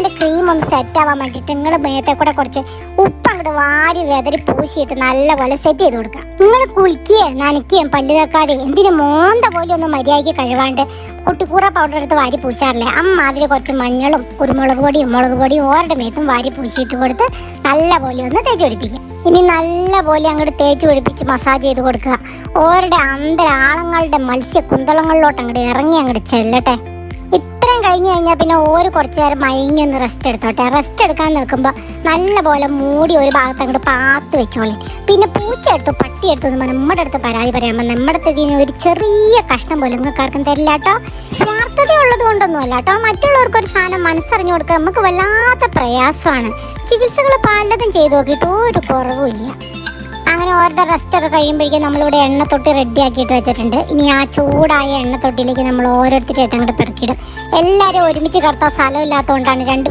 മുഖത്തിന്റെ ക്രീം ഒന്ന് സെറ്റ് ആവാൻ വേണ്ടിയിട്ട് നിങ്ങൾ മേത്തെ കൂടെ കുറച്ച് ഉപ്പ് അങ്ങോട്ട് വാരി വെതറി പൂശിയിട്ട് നല്ലപോലെ സെറ്റ് ചെയ്ത് കൊടുക്കുക. നിങ്ങൾ കുളിക്കുകയും നനയ്ക്കുകയും പല്ല് തേക്കാതെ എന്തിനു മോന്ത പോലും ഒന്ന് മര്യാദയ്ക്ക് കഴിവാണ്ട് കുട്ടിക്കൂറ പൗഡർ എടുത്ത് വാരി പൂശാറില്ലേ? അമ്മാതിരി കുറച്ച് മഞ്ഞളും കുരുമുളക് പൊടിയും മുളക് പൊടിയും ഓരുടെ മേത്തും വാരി പൂശിയിട്ട് കൊടുത്ത് നല്ല പോലെ ഒന്ന് തേച്ച് പിടിപ്പിക്കുക. ഇനി നല്ല പോലെ അങ്ങോട്ട് തേച്ച് പിടിപ്പിച്ച് മസാജ് ചെയ്ത് കൊടുക്കുക. ഓരുടെ അന്തരാളങ്ങളുടെ മത്സ്യ കുന്തളങ്ങളിലോട്ട് അങ്ങോട്ട് ഇറങ്ങി അങ്ങോട്ട് ചെല്ലട്ടെ. ഇത്രയും കഴിഞ്ഞ് കഴിഞ്ഞാൽ പിന്നെ ഓര് കുറച്ച് നേരം മയങ്ങി ഒന്ന് റെസ്റ്റ് എടുത്തോട്ടെ. റെസ്റ്റ് എടുക്കാൻ നിൽക്കുമ്പോൾ നല്ല പോലെ മൂടി ഒരു ഭാഗത്ത് അങ്ങോട്ട് പാത്ത് വെച്ചോളി. പിന്നെ പൂച്ച എടുത്തു പട്ടി എടുത്തു എന്ന് നമ്മുടെ അടുത്ത് പരാതി പറയാമ്പോൾ നമ്മുടെ അടുത്ത് ഒരു ചെറിയ കഷ്ണം പോലും നിങ്ങൾക്ക് ആർക്കും തരില്ല കേട്ടോ. സ്വാർത്ഥത ഉള്ളത് കൊണ്ടൊന്നും അല്ല കേട്ടോ. മറ്റുള്ളവർക്ക് ഒരു സാധനം മനസ്സറിഞ്ഞു കൊടുക്കുക നമുക്ക് വല്ലാത്ത പ്രയാസമാണ്. ചികിത്സകൾ പലതും ചെയ്തു നോക്കിയിട്ട് ഒരു കുറവുമില്ല. അങ്ങനെ റെസ്റ്റ് ഒക്കെ കഴിയുമ്പോഴേക്കും നമ്മളിവിടെ എണ്ണ തൊട്ടി റെഡി ആക്കിയിട്ട് വെച്ചിട്ടുണ്ട്. ഇനി ആ ചൂടായ എണ്ണ തൊട്ടിയിലേക്ക് നമ്മൾ ഓരോരുത്തരായിട്ട് അങ്ങോട്ട് പെറുക്കിയിടും. എല്ലാവരും ഒരുമിച്ച് കടത്താൻ സ്ഥലമില്ലാത്തതുകൊണ്ടാണ് രണ്ട്